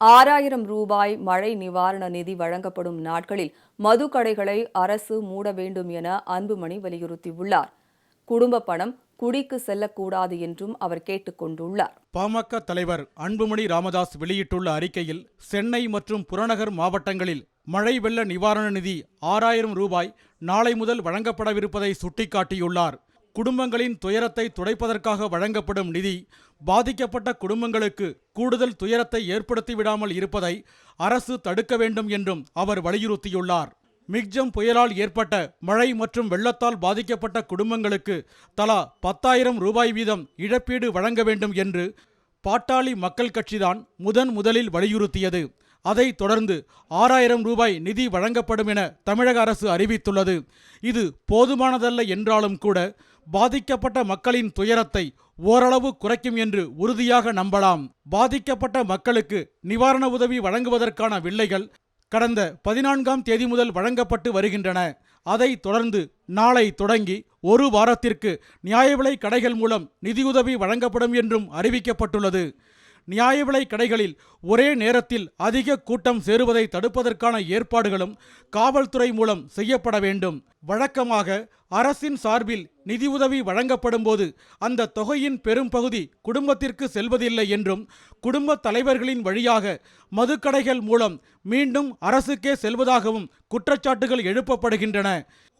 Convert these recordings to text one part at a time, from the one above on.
ஆறாயிரம் ரூபாய் மழை நிவாரண நிதி வழங்கப்படும் நாட்களில் மதுக்கடைகளை அரசு மூட வேண்டும் என அன்புமணி வலியுறுத்தியுள்ளார். குடும்ப பணம் குடிக்கு செல்லக்கூடாது என்றும் அவர் கேட்டுக்கொண்டுள்ளார் பாமக தலைவர் அன்புமணி ராமதாஸ் வெளியிட்டுள்ள அறிக்கையில் சென்னை மற்றும் புறநகர் மாவட்டங்களில் மழை வெள்ள நிவாரண நிதி ஆறாயிரம் ரூபாய் நாளை முதல் வழங்கப்படவிருப்பதை சுட்டிக்காட்டியுள்ளார். குடும்பங்களின் துயரத்தை துடைப்பதற்காக வழங்கப்படும் நிதி பாதிக்கப்பட்ட குடும்பங்களுக்கு கூடுதல் துயரத்தை ஏற்படுத்திவிடாமல் இருப்பதை அரசு தடுக்க வேண்டும் என்றும் அவர் வலியுறுத்தியுள்ளார். மிக்ஜம் புயலால் ஏற்பட்ட மழை மற்றும் வெள்ளத்தால் பாதிக்கப்பட்ட குடும்பங்களுக்கு தலா பத்தாயிரம் ரூபாய் வீதம் இழப்பீடு வழங்க வேண்டும் என்று பாட்டாளி மக்கள் கட்சிதான் முதன் முதலில் வலியுறுத்தியது. அதைத் தொடர்ந்து ஆறாயிரம் ரூபாய் நிதி வழங்கப்படும் என தமிழக அரசு அறிவித்துள்ளது. இது போதுமானதல்ல என்றாலும் கூட பாதிக்கப்பட்ட மக்களின் துயரத்தை ஓரளவு குறைக்கும் என்று உறுதியாக நம்பலாம். பாதிக்கப்பட்ட மக்களுக்கு நிவாரண உதவி வழங்குவதற்கான வில்லைகள் கடந்த பதினான்காம் தேதி முதல் வழங்கப்பட்டு வருகின்றன. அதை தொடர்ந்து நாளை தொடங்கி ஒரு வாரத்திற்கு நியாய விலை கடைகள் மூலம் நிதியுதவி வழங்கப்படும் என்றும் அறிவிக்கப்பட்டுள்ளது. நியாய விலை கடைகளில் ஒரே நேரத்தில் அதிக கூட்டம் சேருவதை தடுப்பதற்கான ஏற்பாடுகளும் காவல்துறை மூலம் செய்யப்பட வேண்டும். வழக்கமாக அரசின் சார்பில் நிதியுதவி வழங்கப்படும் போது அந்த தொகையின் பெரும்பகுதி குடும்பத்திற்கு செல்வதில்லை என்றும் குடும்ப தலைவர்களின் வழியாக மதுக்கடைகள் மூலம் மீண்டும் அரசுக்கே செல்வதாகவும் குற்றச்சாட்டுகள் எழுப்பப்படுகின்றன.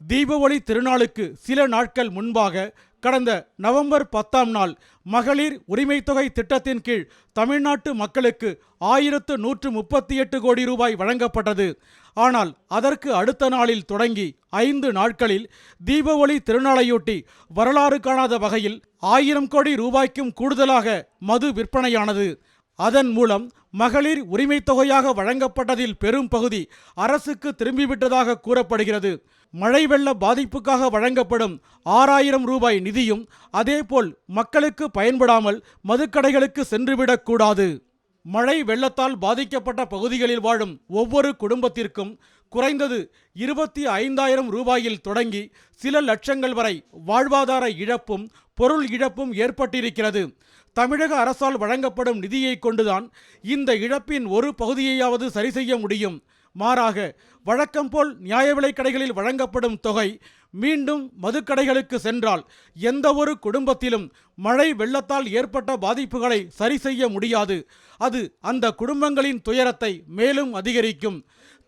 தீபாவளி திருநாளுக்கு சில நாட்கள் முன்பாக கடந்த நவம்பர் பத்தாம் நாள் மகளிர் உரிமைத் தொகை திட்டத்தின் கீழ் தமிழ்நாட்டு மக்களுக்கு ஆயிரத்து நூற்று முப்பத்தி எட்டு கோடி ரூபாய் வழங்கப்பட்டது. ஆனால் அதற்கு அடுத்த நாளில் தொடங்கி ஐந்து நாட்களில் தீபாவளி திருநாளையொட்டி வரலாறு காணாத வகையில் ஆயிரம் கோடி ரூபாய்க்கும் கூடுதலாக மது விற்பனையானது. அதன் மூலம் மகளிர் உரிமைத் தொகையாக வழங்கப்பட்டதில் பெரும் பகுதி அரசுக்கு திரும்பிவிட்டதாக கூறப்படுகிறது. மழை வெள்ள பாதிப்புக்காக வழங்கப்படும் ஆறாயிரம் ரூபாய் நிதியும் அதேபோல் மக்களுக்கு பயன்படாமல் மதுக்கடைகளுக்கு சென்றுவிடக்கூடாது மழை வெள்ளத்தால் பாதிக்கப்பட்ட பகுதிகளில் வாழும் ஒவ்வொரு குடும்பத்திற்கும் குறைந்தது இருபத்தி ஐந்தாயிரம் ரூபாயில் தொடங்கி சில லட்சங்கள் வரை வாழ்வாதார இழப்பும் பொருள் இழப்பும் ஏற்பட்டிருக்கிறது. தமிழக அரசால் வழங்கப்படும் நிதியை கொண்டுதான் இந்த இழப்பின் ஒரு பகுதியையாவது சரி செய்ய முடியும். மாறாக வழக்கம் போல் நியாய விலைக் கடைகளில் வழங்கப்படும் தொகை மீண்டும் மதுக்கடைகளுக்கு சென்றால் எந்த ஒரு குடும்பத்திலும் மழை வெள்ளத்தால் ஏற்பட்ட பாதிப்புகளை சரி செய்ய முடியாது. அது அந்த குடும்பங்களின் துயரத்தை மேலும் அதிகரிக்கும்.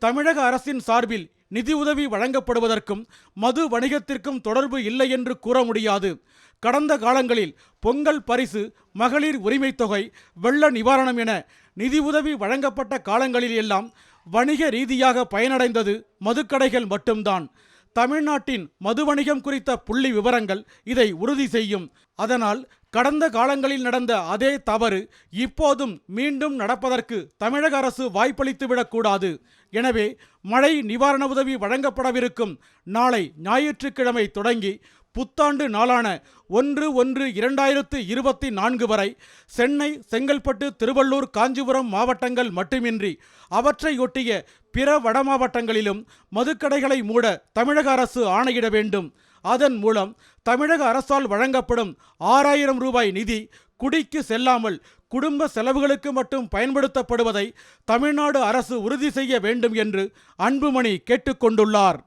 தமிழக அரசின் சார்பில் நிதி உதவி வழங்கப்படுவதற்கும் மது வணிகத்திற்கும் தொடர்பு இல்லை என்று கூற முடியாது. கடந்த காலங்களில் பொங்கல் பரிசு மகளிர் உரிமைத் தொகை வெள்ள நிவாரணம் என நிதி உதவி வழங்கப்பட்ட காலங்களில் எல்லாம் வணிக ரீதியாக பயனடைந்தது மதுக்கடைகள் மட்டும்தான். தமிழ்நாட்டின் மது வணிகம் குறித்த புள்ளி விவரங்கள் இதை உறுதி செய்யும். அதனால் கடந்த காலங்களில் நடந்த அதே தவறு இப்போதும் மீண்டும் நடப்பதற்கு தமிழக அரசு வாய்ப்பளித்துவிடக்கூடாது எனவே மழை நிவாரண உதவி வழங்கப்படவிருக்கும் நாளை ஞாயிற்றுக்கிழமை தொடங்கி புத்தாண்டு நாளான ஒன்று ஒன்று இரண்டாயிரத்து இருபத்தி நான்கு வரை சென்னை செங்கல்பட்டு திருவள்ளூர் காஞ்சிபுரம் மாவட்டங்கள் மட்டுமின்றி அவற்றையொட்டிய பிற வட மாவட்டங்களிலும் மதுக்கடைகளை மூட தமிழக அரசு ஆணையிட வேண்டும். அதன் மூலம் தமிழக அரசால் வழங்கப்படும் ஆறாயிரம் ரூபாய் நிதி குடிக்கு செல்லாமல் குடும்ப செலவுகளுக்கு மட்டும் பயன்படுத்தப்படுவதை தமிழ்நாடு அரசு உறுதி செய்ய வேண்டும் என்று அன்புமணி கேட்டுக்கொண்டுள்ளார்.